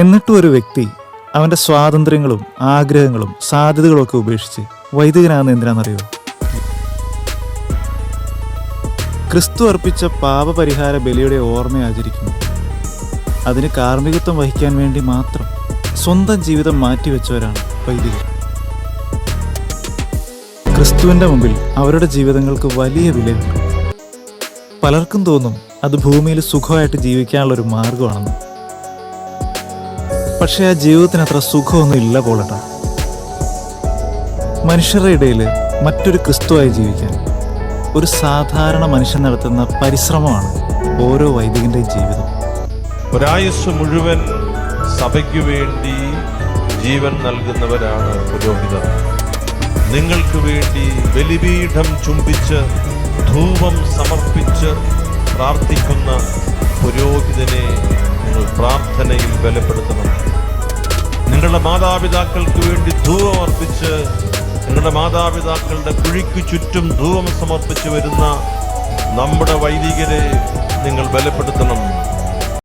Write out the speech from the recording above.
എന്നിട്ടും ഒരു വ്യക്തി അവന്റെ സ്വാതന്ത്ര്യങ്ങളും ആഗ്രഹങ്ങളും സാധ്യതകളും ഒക്കെ ഉപേക്ഷിച്ച് വൈദികനാകുന്ന എന്തിനാണെന്നറിയോ? ക്രിസ്തു അർപ്പിച്ച പാപപരിഹാര ബലിയുടെ ഓർമ്മ ആചരിക്കുന്നു. അതിന് കാർമ്മികത്വം വഹിക്കാൻ വേണ്ടി മാത്രം സ്വന്തം ജീവിതം മാറ്റിവെച്ചവരാണ് വൈദികർ. ക്രിസ്തുവിന്റെ മുമ്പിൽ അവരുടെ ജീവിതങ്ങൾക്ക് വലിയ വിലയുണ്ട്. പലർക്കും തോന്നും അത് ഭൂമിയിൽ സുഖമായിട്ട് ജീവിക്കാനുള്ള ഒരു മാർഗമാണെന്ന് പക്ഷേ ആ ജീവിതത്തിന് അത്ര സുഖമൊന്നും ഇല്ല പോലട്ട. മനുഷ്യരുടെ ഇടയിൽ മറ്റൊരു ക്രിസ്തുവായി ജീവിക്കാൻ ഒരു സാധാരണ മനുഷ്യൻ നടത്തുന്ന പരിശ്രമമാണ് ഓരോ വൈദികന്റെയും ജീവിതം. ഒരായുസ് മുഴുവൻ സഭയ്ക്കു വേണ്ടി ജീവൻ നൽകുന്നവരാണ് പുരോഹിതർ. നിങ്ങൾക്ക് വേണ്ടി ബലിപീഠം ചുംബിച്ച് ധൂപം സമർപ്പിച്ച് പ്രാർത്ഥിക്കുന്ന പുരോഹിതനെ നിങ്ങൾ പ്രാർത്ഥനയിൽ ബലപ്പെടുത്തണം. നിങ്ങളുടെ മാതാപിതാക്കൾക്ക് വേണ്ടി ധൂപം അർപ്പിച്ച് നിങ്ങളുടെ മാതാപിതാക്കളുടെ കുഴിക്ക് ചുറ്റും ധൂപം സമർപ്പിച്ച് വരുന്ന നമ്മുടെ വൈദികരെ നിങ്ങൾ ബലപ്പെടുത്തണം.